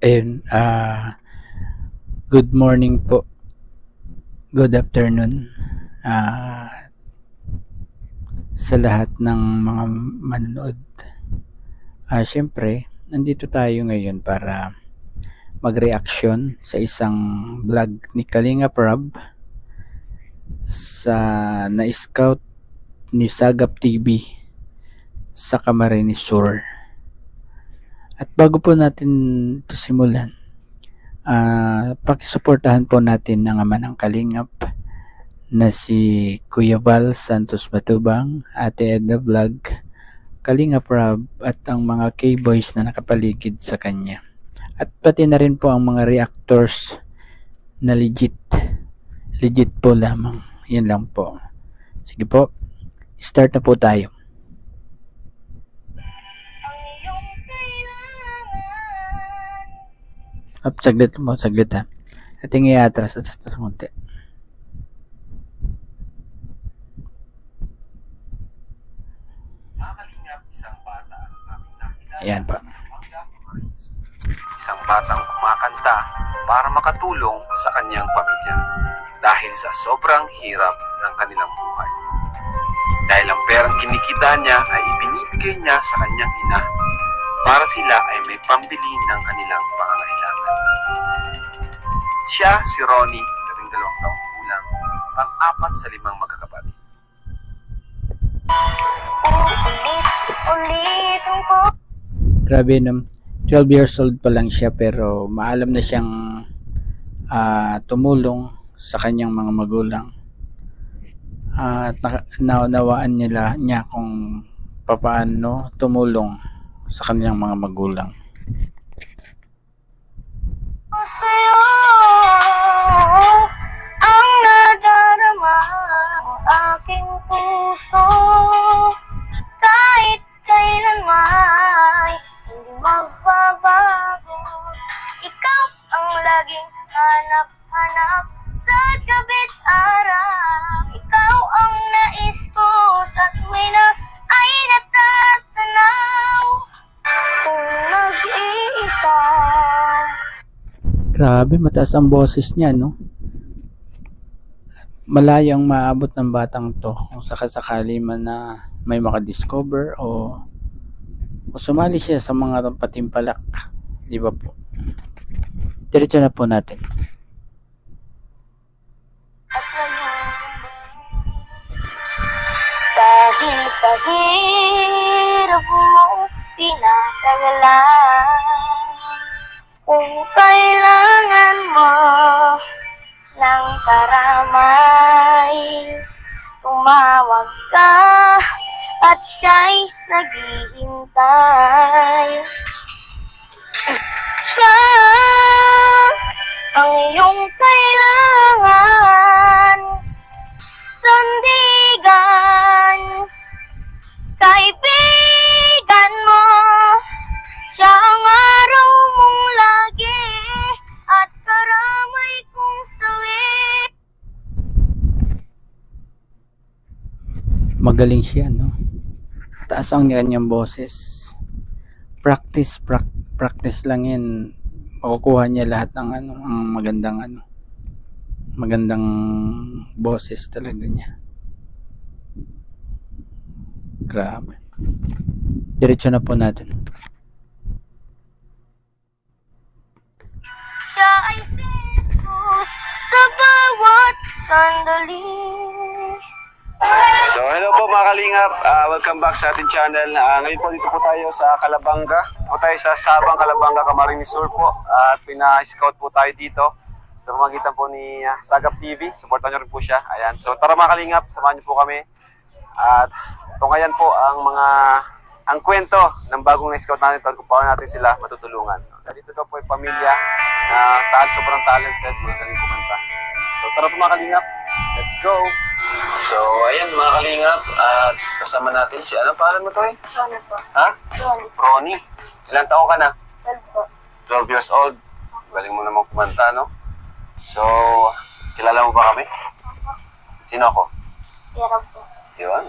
Ayun, ah good morning po. Good afternoon. Ah sa lahat ng mga manonood. Ah, syempre, nandito tayo ngayon para mag-reaction sa isang vlog ni Kalinga Prab sa na-scout ni Sagap TV sa Camarines Sur. At bago po natin ito simulan, ah pakisuportahan po natin ang ama ng Kalingap na si Kuya Val Santos Batubang, Ate Edna Vlog, Kalinga Prab at ang mga K-boys na nakapaligid sa kanya. At pati na rin po ang mga reactors na legit. Legit po lamang. Yan lang po. Sige po, start na po tayo. Up, saglit mo, saglit ha. At yung i-atras at sa munti. Nakalingap isang bata ang aming nakilala Ayan pa. Isang batang kumakanta para makatulong sa kanyang pamilya dahil sa sobrang hirap ng kanilang buhay. Dahil ang perang kinikita niya ay ibinibigay niya sa kanyang ina para sila ay may pambili ng kanilang pangangailangan. Siya si Ronnie, labing dalawang taong gulang, pang-apat sa limang magkakapatid. Grabe no. 12 years old pa lang siya pero maalam na siyang ah, tumulong sa kanyang mga magulang. At naka- naunawaan nila niya kung papaano tumulong sa kanyang mga magulang. sa'yo Ang nadarama aking puso. Kahit kailanman hindi magbabago Ikaw ang laging hanap-hanap sa gabit araw Ikaw ang nais ko sa tuwi na ay natatanaw Kung nag-iisa Grabe, mataas ang boses niya, no? Malayo ang maabot ng batang to kung sakasakali man na may makadiscover o, o sumali siya sa mga patimpalak. Di ba po? Diretso na po natin. Dahil sa hirap mo tinatagalan Kung kailangan mo ng karamay Tumawag ka at siya'y naghihintay. Siya ang iyong kailangan Sandigan Magaling siya, no? Taas ang kanyang boses. Practice, prac- practice lang yan. Makukuha niya lahat ng ano, ang magandang ano, magandang boses talaga niya. Grabe. Diretso na po natin. Siya ay sinus sa bawat sandali mga kalingap, Ah, welcome back sa ating channel. Ah, ngayon po dito po tayo sa Kalabanga, po tayo sa Sabang Kalabanga, Camarines Sur po. at pina-scout po tayo dito sa pamagitan po ni ah, Sagap TV. Supportan nyo rin po siya. Ayan. So tara mga kalingap, samahan niyo po kami. At tungayan po ang mga ang kwento ng bagong na-scout natin at kung paano natin sila matutulungan. Dito daw po yung pamilya na tal sobrang talented, magaling kumanta. So tara po mga kalingap, let's go! So, ayan mga kalingap, at kasama natin si, anong pangalan mo to eh? Ano po? Ha? Yun, Ronnie. Ilang taon ka na? 12 po 12 years old. Galing mo naman kumanta, no? So, kilala mo ba kami? Sino ako? Pero po Yun.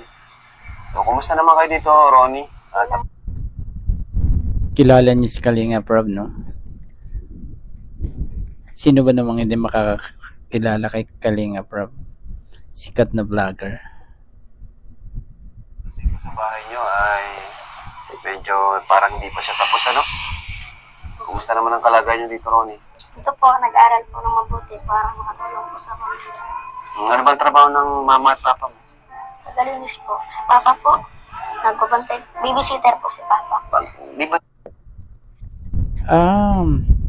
So, kumusta naman kayo dito, Ronnie? At, kilala niyo si Kalinga Prab, no? Sino ba namang hindi makakilala kay Kalinga Prab? Sikat na vlogger. sa bahay nyo ay medyo parang hindi pa siya tapos, ano? Kumusta naman ang kalagayan nyo dito, Ronnie? Ito po, nag-aral po ng mabuti para makatulong po sa pamilya. Ano bang trabaho ng mama at papa mo? Tagalinis po. Sa papa po, nagbabantay, babysitter po si papa. Di ba Um,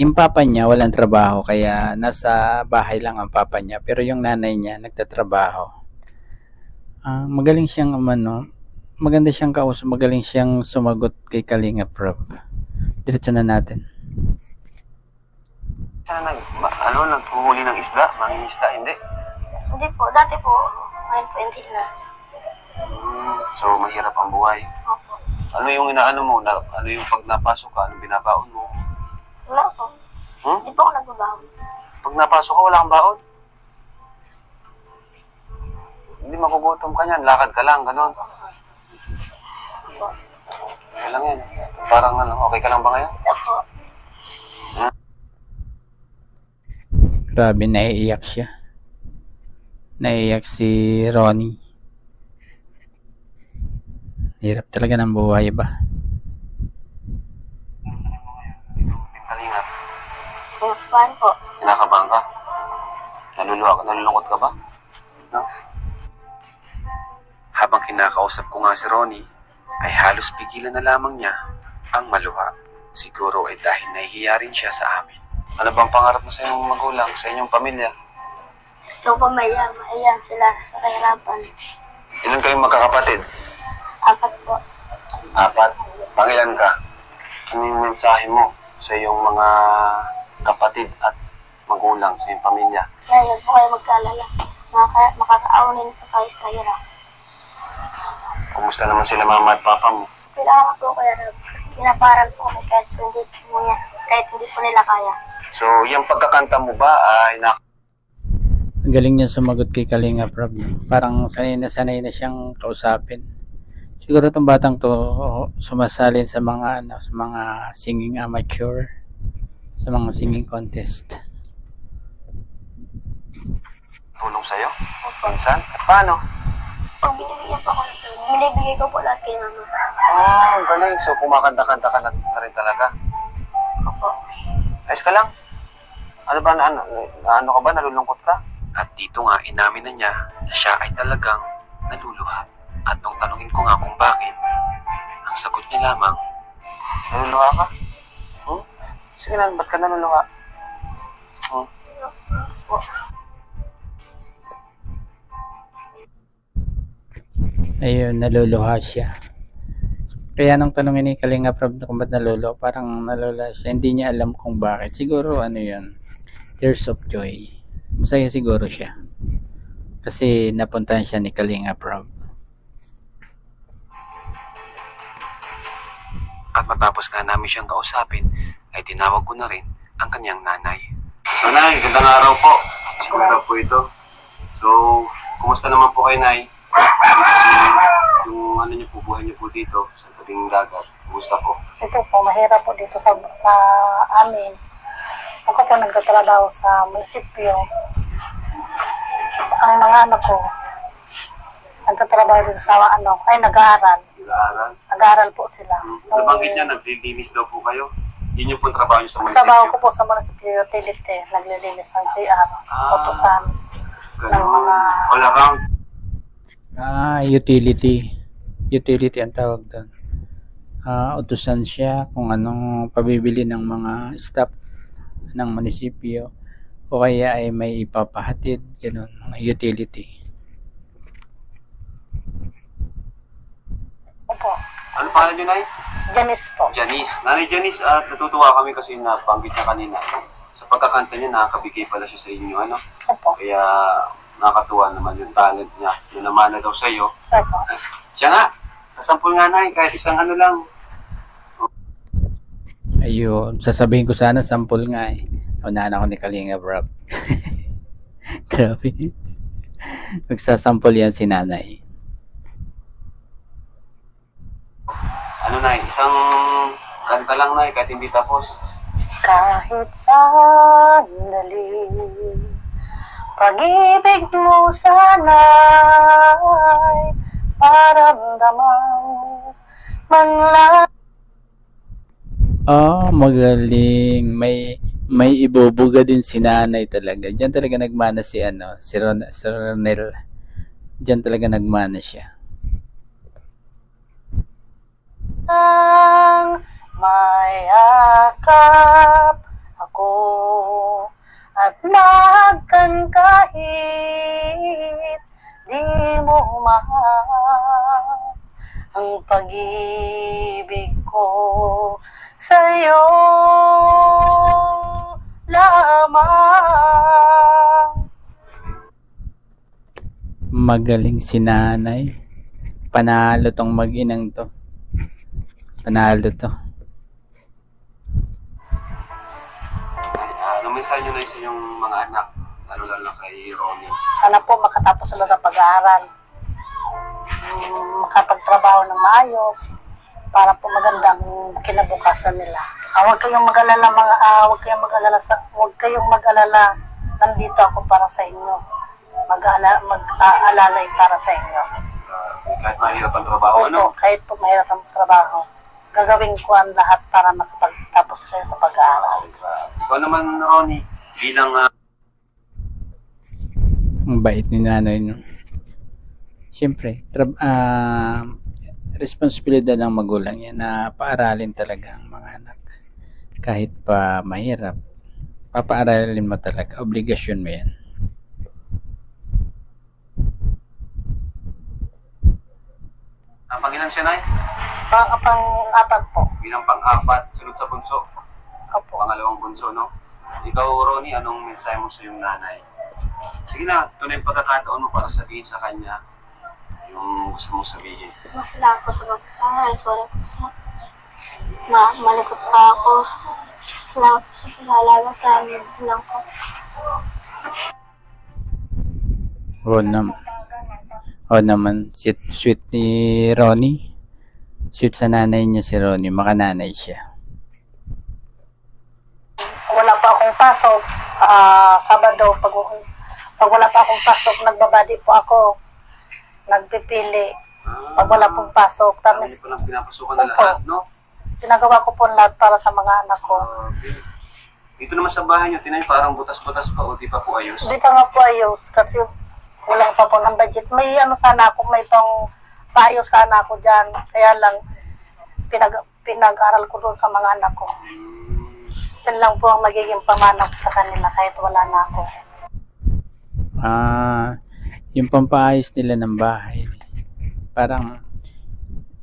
yung papa niya walang trabaho kaya nasa bahay lang ang papa niya pero yung nanay niya nagtatrabaho. Ah, magaling siyang umano, maganda siyang kausap, magaling siyang sumagot kay Kalinga Prab. Diretso na natin. siya nag, ma- ano, naghuhuli ng isda? Manging isda, hindi. Hindi po, dati po, ngayon po hindi na. Hmm, so, mahirap ang buhay. Opo. Ano yung inaano mo? Na, ano yung pag napasok ka? Anong binabaon mo? Wala po. Hmm? Hindi po ako nagbabawi. Pag napasok ka, wala kang baon? Hindi magugutom ka niyan. Lakad ka lang, ganon. Opo. Okay lang yan. Parang ano, okay ka lang ba ngayon? Opo. Grabe, naiiyak siya. Naiiyak si Ronnie. Hirap talaga ng buhay ba? Yung kalingap. Paano po? Kinakabahan ka? Naluluwa ka? Nalulungkot ka ba? No? Habang kinakausap ko nga si Ronnie, ay halos pigilan na lamang niya ang maluha. Siguro ay dahil nahihiya rin siya sa amin. Ano bang pangarap mo sa inyong magulang, sa inyong pamilya? Gusto ko maya, maiyan sila sa kahirapan. Ilan kayong magkakapatid? Apat po. Apat. Pangilan ka? Ano yung mensahe mo sa iyong mga kapatid at magulang sa iyong pamilya? Kaya huwag po kayo magkalala. Makaka makakaawnin po kayo sa hirap. Kumusta naman sila mama at papa mo? Kailangan po kaya Rab, kasi pinaparal po kami kahit hindi po niya, kahit hindi po nila kaya. So, yung pagkakanta mo ba ay nak Ang galing niya sumagot kay Kalinga Prab. Parang sanay na sanay na siyang kausapin. Siguro itong batang to oh, sumasalin sa mga ano, sa mga singing amateur, sa mga singing contest. tulong sa'yo? Opo. Minsan? At paano? Pag binibigyan po ako ng tulong, binibigay ko po lahat kay mama. Ah, ang galing. So, kumakanta-kanta ka na, na rin talaga. Opo. Ayos ka lang. Ano ba, na, ano, ano ka ba? Nalulungkot ka? At dito nga, inamin na niya na siya ay talagang naluluha. At nung tanungin ko nga kung bakit, ang sagot niya lamang, Naluluha ka? Sige na, ba't ka naluluha? Hmm? Opo. Ayun, naluluha siya. Kaya nung tanongin ni Kalinga Prab kung ba't naluluha, parang naluluha siya. Hindi niya alam kung bakit. Siguro ano yun, tears of joy. Masaya siguro siya. Kasi napuntahan siya ni Kalinga Prab. At matapos nga namin siyang kausapin, ay tinawag ko na rin ang kanyang nanay. So, Nay, gandang araw po. Siguro po ito. So, kumusta naman po kayo, Nay? Yung ano niyo po, buhay niyo po dito sa tabing dagat. Kumusta po? Ito po, mahirap po dito sa, sa amin. Ako po nagtatrabaho sa munisipyo. Ang mga anak ko, nagtatrabaho dito sa ano, ay nag-aaral. Nag-aaral? Nag-aaral po sila. Nabanggit niya, naglilinis daw po kayo. Yun yung po ang trabaho niyo sa Ang trabaho ko munisipyo. po sa munisipyo utility, naglilinis ng CR, Ah. utusan. ng mga- All around. Ah, utility. Utility ang tawag doon. Ah, utusan siya kung anong pabibili ng mga staff ng munisipyo o kaya ay may ipapahatid, ganun, mga utility. Opo, Ano pangalan niyo, Nay? Janice po. Janice. Nanay Janice, at natutuwa kami kasi nabanggit niya kanina. no? Sa pagkakanta niya, nakakabigay pala siya sa inyo. Ano? Opo, Kaya nakakatuwa naman yung talent niya. Yung namana daw sa iyo. opo. Siya nga, kasampul nga na kahit isang ano lang. Ayun, sasabihin ko sana sample nga eh. Unahan ako ni Kalinga Brab. Grabe. Magsasample yan si nanay. Ano na, isang kanta lang na kahit hindi tapos. kahit sandali. Pag-ibig mo sana'y maramdaman man lang. Oh, magaling. May may ibubuga din si nanay talaga. Diyan talaga nagmana si ano, si, Ron, si Ronel. Diyan talaga nagmana siya. Ang mayakap ako at mahagkan kahit di mo mahal ang pag-ibig ko sa'yo lamang. Magaling si nanay. Panalo tong mag-inang to. Panalo to. Uh, ano mensahe nyo na sa inyong mga anak, lalo lalo na kay Ronnie. Sana po makatapos sila sa pag-aaral. Mm, makapagtrabaho ng maayos para po magandang kinabukasan nila. Ah, huwag kayong mag-alala mga ah, huwag kayong mag-alala sa huwag kayong mag-alala. Nandito ako para sa inyo. Mag-aala, mag-aalalay para sa inyo. Uh, kahit mahirap ang trabaho, ano? Opo, kahit po mahirap ang trabaho, gagawin ko ang lahat para makapagtapos kayo sa pag-aaral. Ikaw naman, Ronnie, bilang ah, Ang bait ni nanay no. Siyempre, tra- ah, responsibilidad ng magulang yan na paaralin talaga ang mga anak. Kahit pa mahirap, papaaralin mo talaga. Obligasyon mo yan. Ang pangilan siya, Nay? Pang, pang apat po. Bilang pang-apat, sunod sa bunso. Opo. Pangalawang bunso, no? Ikaw, Ronnie, anong mensahe mo sa iyong nanay? Sige na, yung pagkakataon mo para sabihin sa kanya yung gusto mong sabihin. Masalamat po sa pag-aaral. Sorry po sa ma malikot pa ako. Salamat po sa pag-aalaga sa amin. Lang po. O nam o naman, sweet, sweet ni Ronnie. Sweet sa nanay niya si Ronnie. Makananay siya. wala pa akong pasok, ah, Sabado, pag, pag wala pa akong pasok, nagbabadi po ako. Nagpipili. Pag wala pong pasok, Kami tapos po lang pinapasukan na lahat, no? ginagawa ko po lahat para sa mga anak ko. Okay. Dito naman sa bahay niyo, tinay parang butas-butas pa o di pa po ayos. Hindi pa nga po ayos kasi kulang pa po ng budget. May ano sana ako, may pang paayos sana ako dyan. Kaya lang, pinag, pinag-aral ko doon sa mga anak ko. Yan lang po ang magiging pamana ko sa kanila kahit wala na ako. Ah, yung pampaayos nila ng bahay. Parang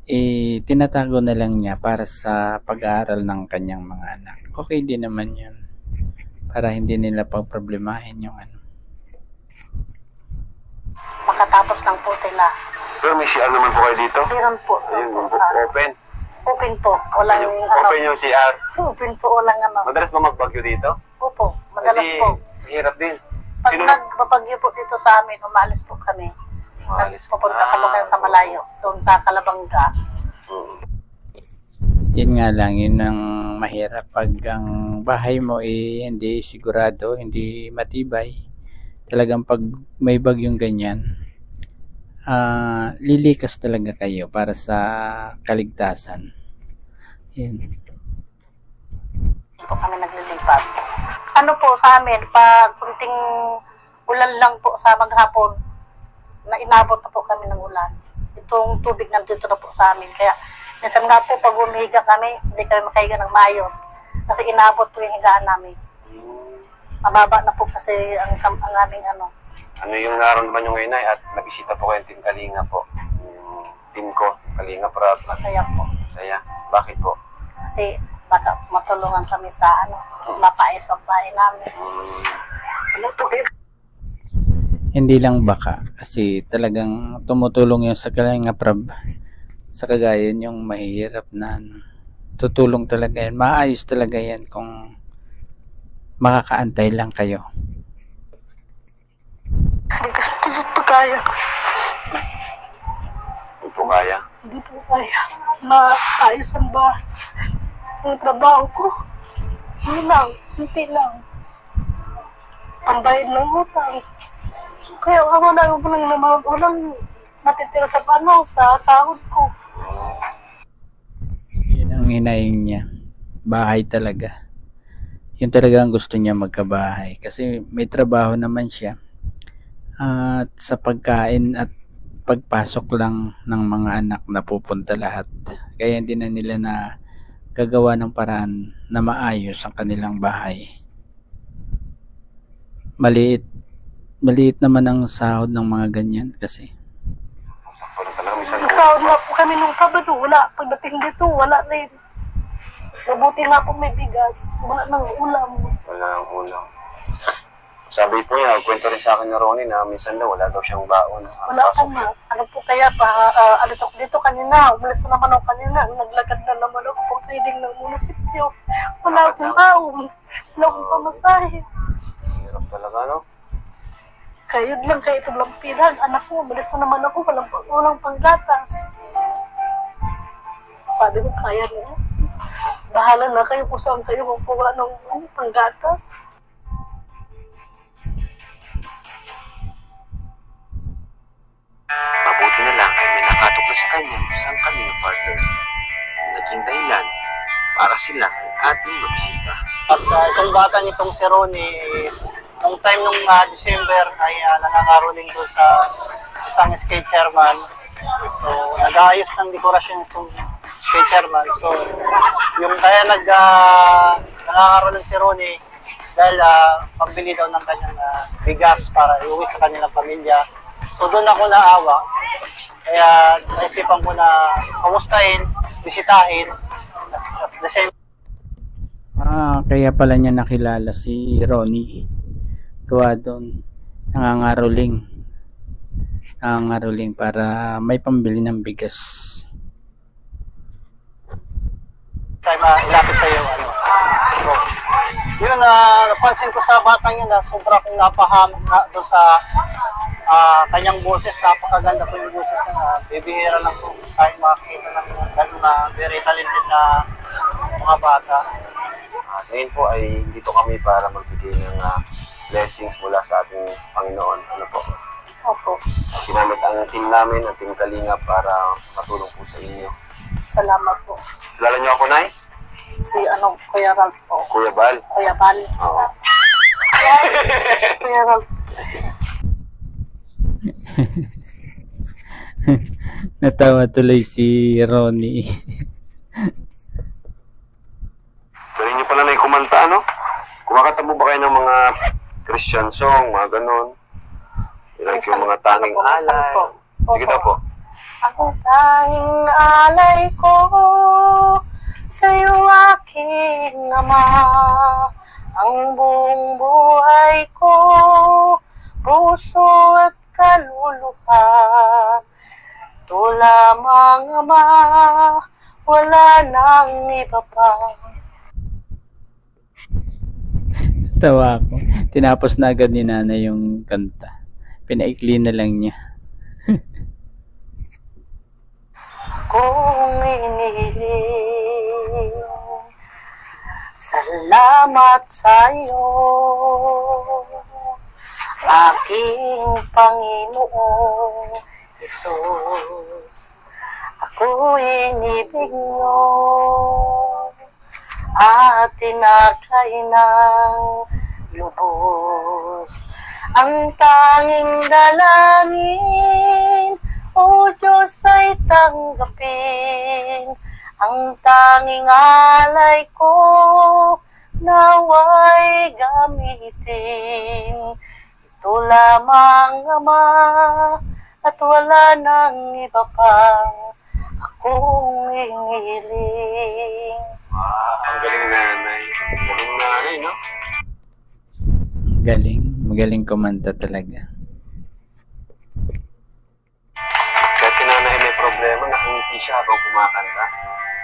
eh tinatago na lang niya para sa pag-aaral ng kanyang mga anak. Okay din naman 'yun. Para hindi nila pagproblemahin yung ano. Makatapos lang po sila. Pero may CR naman po kayo dito. Meron po. Ayun, bu- sa- open. Open po. Walang Open yung, ano. open yung CR. Open po. Walang ano. Madalas ba magbagyo dito? Opo. Madalas Kasi po. Hirap din. Pag Sino- nagbabagyo po dito sa amin, umalis po kami. Umalis. Pupunta sa Ah, Bukal sa Malayo. Doon sa Kalabanga. Mm. Yun nga lang, yun ang mahirap pag ang bahay mo eh hindi sigurado, hindi matibay. Talagang pag may bagyong ganyan, ah lilikas talaga kayo para sa kaligtasan. Yun. Hindi po kami naglilipat. Ano po sa amin, pag kunting ulan lang po sa maghapon, na inabot na po kami ng ulan. Itong tubig nandito na po sa amin. Kaya minsan nga po pag umihiga kami, hindi kami makahiga ng maayos. Kasi inabot po yung higaan namin. Mababa na po kasi ang, ang, ang aming ano. Ano yung naramdaman nyo ngayon ay at nabisita po kayo yung Team Kalinga po. Yung team ko, Kalinga Prab. At Masaya po. saya. Bakit po? Kasi baka matulungan kami sa ano, mapais ang bahay namin. Ano po kayo? Hindi lang baka kasi talagang tumutulong yung sa Kalinga Prab sa kagayan yung mahihirap na ano. tutulong talaga yan. Maayos talaga yan kung makakaantay lang kayo. Hindi kasi hindi po kaya. Hindi po kaya. Hindi po kaya. Maayos ang bahay. Ang trabaho ko. Yun lang, hindi lang. Ang bayad ng utang. Kaya ako na yung lang na mga ulang natitira sa ano, sa sahod ko. Yun ang hinaing niya. Bahay talaga. Yun talaga ang gusto niya magkabahay. Kasi may trabaho naman siya. At sa pagkain at pagpasok lang ng mga anak na pupunta lahat. Kaya hindi na nila na gagawa ng paraan na maayos ang kanilang bahay. Maliit. Maliit naman ang sahod ng mga ganyan kasi. Nagsahod nga po kami nung Sabado, wala. Pagdating dito, wala rin. Mabuti nga po may bigas. Wala nang ulam. wala ang ulam. Sabi po niya, kwento rin sa akin ni Ronnie na minsan daw wala daw siyang baon. Wala siya. na. Ano po kaya pa, ah, alis ako dito kanina. Umalis na naman ako kanina. Naglakad na naman ako pang siding ng munisipyo. Wala akong baon. Wala akong pamasahe. Hirap talaga, no? Kayo lang, kayo ito lang pinag. Anak ko, umalis na naman ako. Walang, walang panggatas. Sabi ko, kaya niya. Bahala na kayo kung saan kayo kukuha ng ano, panggatas. Mabuti na lang ay may nakatok na sa kanyang isang kanyang partner. Naging dahilan para sila ay ating mabisita. At uh, itong bata nitong si Ronnie, nung time nung ah, December ay uh, nangangaroling doon sa isang skate chairman. So, nag-aayos ng dekorasyon itong skate chairman. So, yung kaya nag uh, nangangaroling si Ronnie dahil uh, pambili daw ng kanyang ah, bigas para iuwi sa kanilang pamilya. So, doon ako naawa. Kaya naisipan ko na kamustahin, bisitahin, at the same Ah, kaya pala niya nakilala si Ronnie. Gawa doon. Nangangaroling. Nangangaroling para may pambili ng bigas. tayo mailapit sa iyo ano. So, yun na napansin ko sa batang yun na sobra kong napahamak na doon sa ah, kanyang boses, napakaganda po yung boses niya. Uh, bibihira lang po tayo makakita ng gano'n na very talented na mga bata. At ngayon po ay dito kami para magbigay ng ah, blessings mula sa ating Panginoon. Ano po? Opo. Ginamit ang team namin, ang team Kalinga para matulong po sa inyo. Salamat po. Kilala niyo ako, Nay? Si ano, Kuya Ralph po. Kuya Bal. Kuya Bal. Oo. Kuya Ralph. Natawa tuloy si Ronnie. Galing niyo pala na kumanta, ano? Kumakanta mo ba kayo ng mga Christian song, mga ganon? Like yung mga tanging alay. Sige daw po. Ang tanging alay ko sa iyo aking ama ang buong buhay ko puso at kaluluha ito lamang ama wala nang iba pa Tawa ako. Tinapos na agad ni nanay yung kanta. Pinaikli na lang niya. kong inihiling. Salamat sa iyo, aking Panginoong Jesus. Ako inibig mo at tinakay ng lubos. Ang tanging dalangin, O Diyos ay tanggapin ang tanging alay ko naway gamitin. Ito lamang Ama at wala nang iba pang akong inihiling. Ah, ang galing nanay. Galing nanay, no? Galing. Magaling kumanta talaga. Kahit si nanay may problema, nakangiti siya habang kumakanta.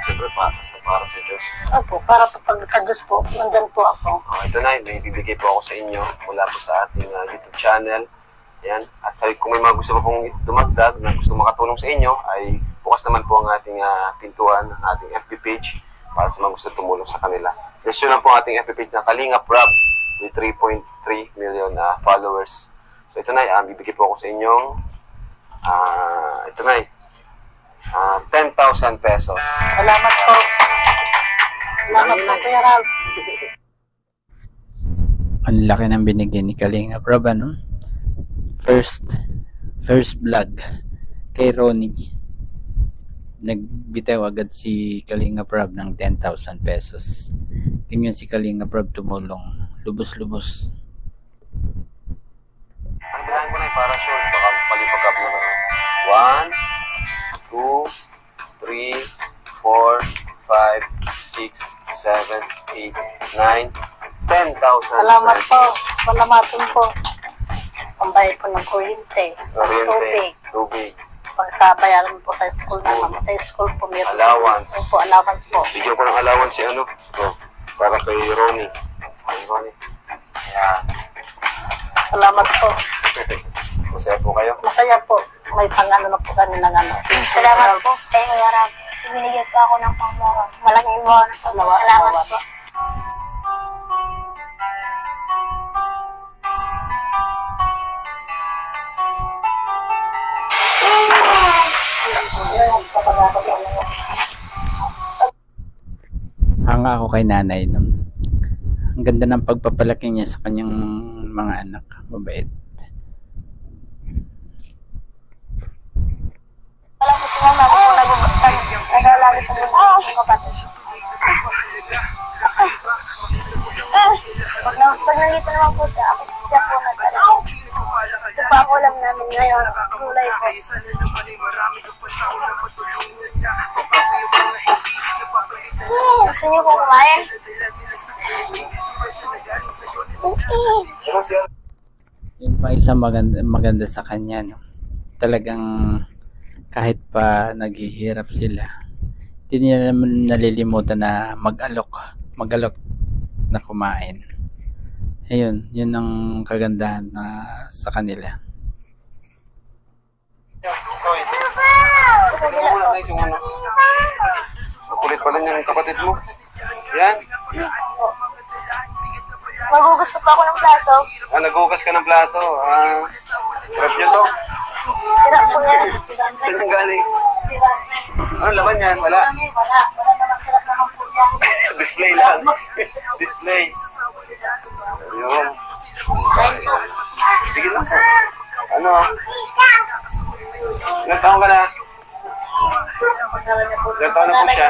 Siyempre, patas na para sa Diyos. Opo, para po pag sa Diyos po, nandyan po ako. Oh, ito na, may bibigay po ako sa inyo mula po sa ating ah, YouTube channel. Yan. At sa, kung may mga gusto pa pong dumagdag na gusto makatulong sa inyo, ay bukas naman po ang ating ah, pintuan, ang ating FB page. para sa mga gusto tumulong sa kanila. Just yun lang po ang ating FB page na Kalinga Prab with 3.3 million ah, followers. So ito na, uh, bibigyan po ako sa inyong ah ito na, ah 10,000 pesos. Salamat po. Salamat po, Kuya Ralph. Ang laki ng binigyan ni Kalinga Prab, ano? First, first vlog kay Ronnie. Nagbitaw agad si Kalinga Prab ng 10,000 pesos. Tingnan si Kalinga Prab tumulong. Lubos-lubos. Ang bilahan ko na yung para sure, baka mali pagka-upload ako. 1, 2, 3, 4, 5, 6, 7, 8, 9, 10,000 Salamat po. pesos. Salamatin po. Pambayad po ng kuryente, Kuryente, tubig. tubig. Pagsabayaran po sa school naman. Sa school po meron. Allowance. Opo, allowance po. Bigyan ko ng allowance si ano, to, para kay Ronnie. Ronnie. Ayan. Salamat po. Masaya po kayo. Masaya po. May pangano na po kami ng ano. Salamat po kay Kuya Rab. Binigyan po ako ng pangmura. Malaking bonus po. Salamat. Salamat po. Hanga ako kay nanay nun. Ang ganda ng pagpapalaki niya sa kanyang mga anak. Mabait. Pag, na, pag nandito naman po siya, ako siya po nagkalaki. Ito pa ako lang namin ngayon. Kulay po. Gusto niyo po kumain? Siya, Yun pa isang maganda, maganda sa kanya. No? Talagang kahit pa naghihirap sila, hindi nila naman nalilimutan na mag-alok. Mag-alok na kumain. Ayun, yun ang kagandahan na sa kanila. Makulit pala niyang kapatid mo. Yan. Magugusto pa ako ng plato. Ah, naghugas ka ng plato. Ah, grab nyo to. Sira po yan. Saan yung galing? Sira. Ano laman yan? Wala. Wala. Wala naman sira naman po yan. Display lang. Display. Ayun. Sige lang po. Ano? Ilan taon ka na? Ilan taon na po siya?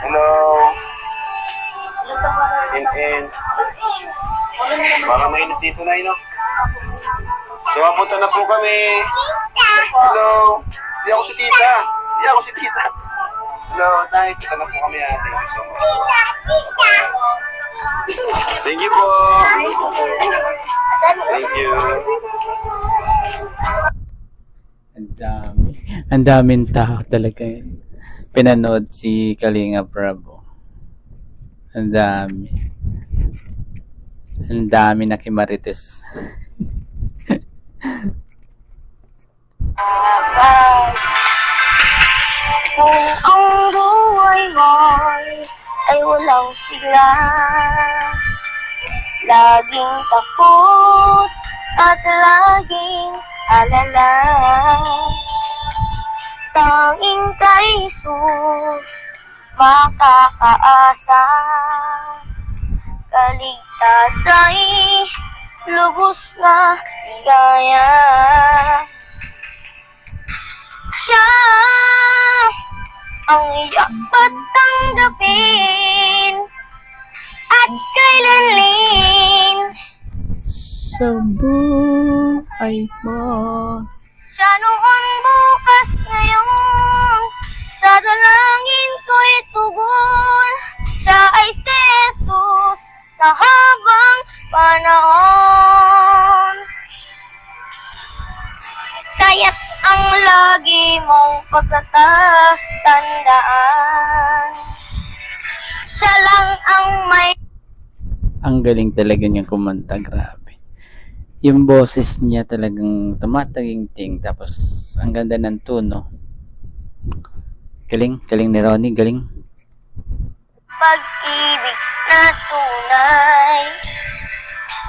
Hello? In-in. Parang mainit dito na no? So, mapunta na po kami. Hello? Hindi ako si tita. Hindi ako si tita. Hello, tayo. Punta na po kami. Thank you so much. Thank you po. Thank you. Ang dami. Ang daming tao talaga yun. Pinanood si Kalinga Bravo. Ang dami. Ang dami na kimarites. Kung ang buhay mo'y ay walang sigla Laging takot at laging alala Tanging kay Jesus makakaasa Kaligtas ay lubos na ligaya siya ang dapat tanggapin at kailanlin. Sa buhay mo. siya noon bukas ngayon sa dalangin ko'y tugon. Siya ay si Jesus sa habang panahon kaya't ang lagi mong pagkatatandaan siya lang ang may Ang galing talaga niyang kumanta. Grabe. Yung boses niya talagang tumataging-ting. Tapos, ang ganda ng tono. Galing, galing ni Ronnie, galing. Pag-ibig na tunay.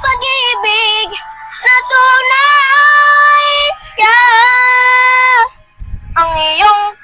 Pag-ibig na tunay. Yeah. Ang iyong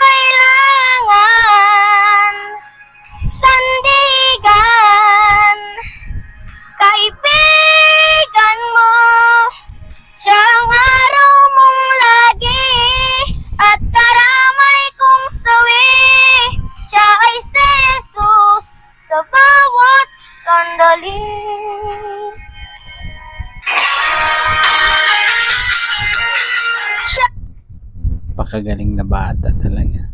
Pakagaling na bata talaga.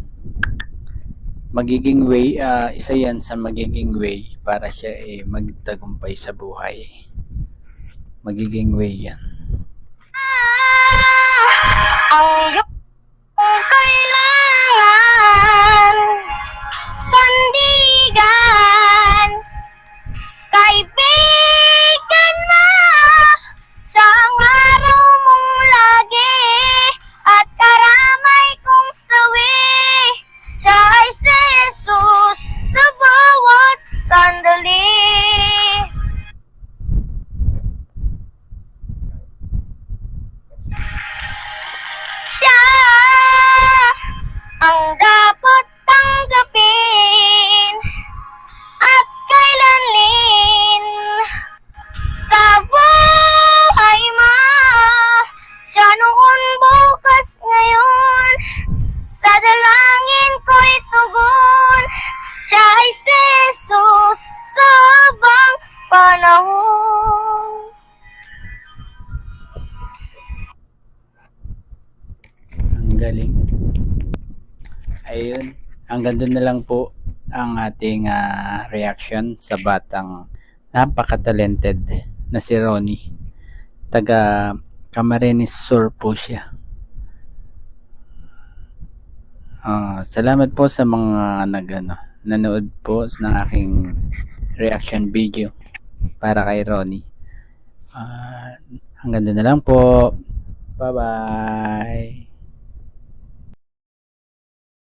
Magiging way, ah, isa yan sa magiging way para siya eh, magtagumpay sa buhay. Magiging way yan. ang iyong Doon na lang po ang ating ah, reaction sa batang napaka-talented na si Ronnie. Taga Camarines Sur po siya. Ah, salamat po sa mga nag ano, nanood po ng aking reaction video para kay Ronnie. Ah, hanggang doon na lang po. Bye-bye.